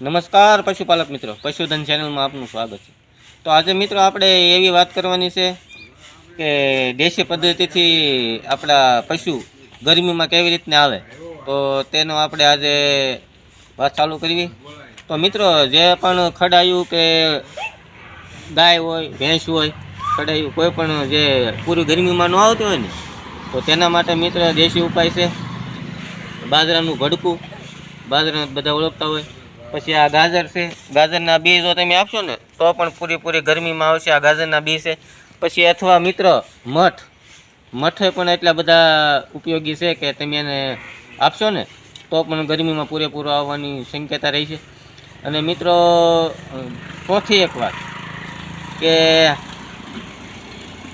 નમસ્કાર પશુપાલક મિત્રો, પશુધન ચેનલમાં આપનું સ્વાગત છે. તો આજે મિત્રો આપણે એવી વાત કરવાની છે કે દેશી પદ્ધતિથી આપણા પશુ ગરમીમાં કેવી રીતના આવે. તો તેનો આપણે આજે વાત ચાલુ કરવી. તો મિત્રો, જે પણ ખડાયું કે ગાય હોય, ભેંસ હોય, ખડાયું કોઈ પણ જે પૂરી ગરમીમાં ન આવતી હોય ને, તો તેના માટે મિત્ર દેશી ઉપાય છે. બાજરાનું ભડકું બાજરા બધા ઓળખતા હોય. પછી આ ગાજર છે. ગાજરના બી જો તમે આપશો ને, તો પણ પૂરેપૂરી ગરમીમાં આવશે. આ ગાજરના બી છે. પછી અથવા મિત્ર, મઠ. મઠે પણ એટલા બધા ઉપયોગી છે કે તમે એને આપશો ને, તો પણ ગરમીમાં પૂરેપૂરો આવવાની શક્યતા રહી છે. અને મિત્રો, ચોથી એક વાત કે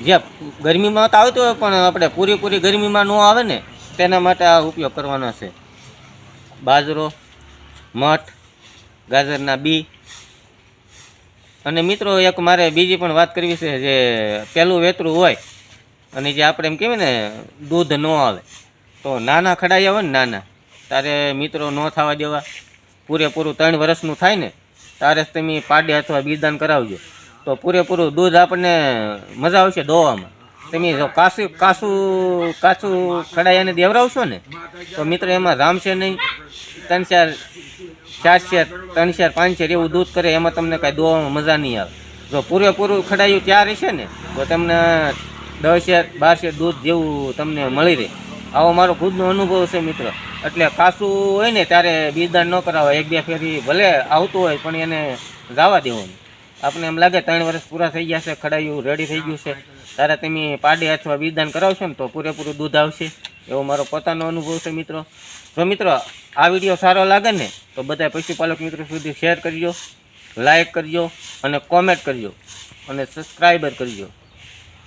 જે ગરમીમાં તો આવતું હોય પણ આપણે પૂરેપૂરી ગરમીમાં ન આવે ને, તેના માટે આ ઉપયોગ કરવાનો છે. બાજરો, મઠ ગાજરના બી. અને મિત્રો, એક મારે બીજી પણ વાત કરવી છે જે પહેલું વેતરું હોય, અને જે આપણે એમ કહેવાય ને, દૂધ ન આવે. તો નાના ખડાયા હોય ને નાના, તારે મિત્રો ન થવા દેવા. પૂરેપૂરું ત્રણ વર્ષનું થાય ને, તારે તમે પાડે અથવા બીજદાન કરાવજો. તો પૂરેપૂરું દૂધ આપણને મજા આવશે દોવામાં. તમે જો કાસું કાસું, કાચું ખડાયાને દેવરાવશો ને, તો મિત્રો એમાં રામશે નહીં. ત્રણ ચાર ચાર શેર ત્રણ શેર પાંચ શેર એવું દૂધ કરે, એમાં તમને કાંઈ દોવામાં મજા નહીં આવે. જો પૂરેપૂરું ખડાયું ત્યાં રહેશે ને, તો તમને દસ શેર બાર શેર દૂધ જેવું તમને મળી રહે. આવો મારો ખુદનો અનુભવ છે મિત્ર. એટલે કાસું હોય ને, ત્યારે બીજદાન ન કરાવે એક બે ફેરી ભલે આવતું હોય, પણ એને જવા દેવાનું. આપણે એમ લાગે ત્રણ વર્ષ પૂરા થઈ ગયા છે, ખડાયું રેડી થઈ ગયું છે. ત્યારે તમે પાડે અથવા બીજદાન કરાવશો ને, તો પૂરેપૂરું દૂધ આવશે. એવો મારો પોતાનો અનુભવ છે મિત્રો. જો મિત્રો, આ વીડિયો સારો લાગે ને, તો બધા પશુપાલક મિત્રો સુધી શેર કરજો, લાઈક કરજો અને કોમેન્ટ કરજો અને સબસ્ક્રાઈબર કરજો.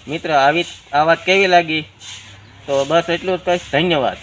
મિત્ર, આવી આ વાત કેવી લાગી? તો બસ એટલું જ કહીશ. ધન્યવાદ.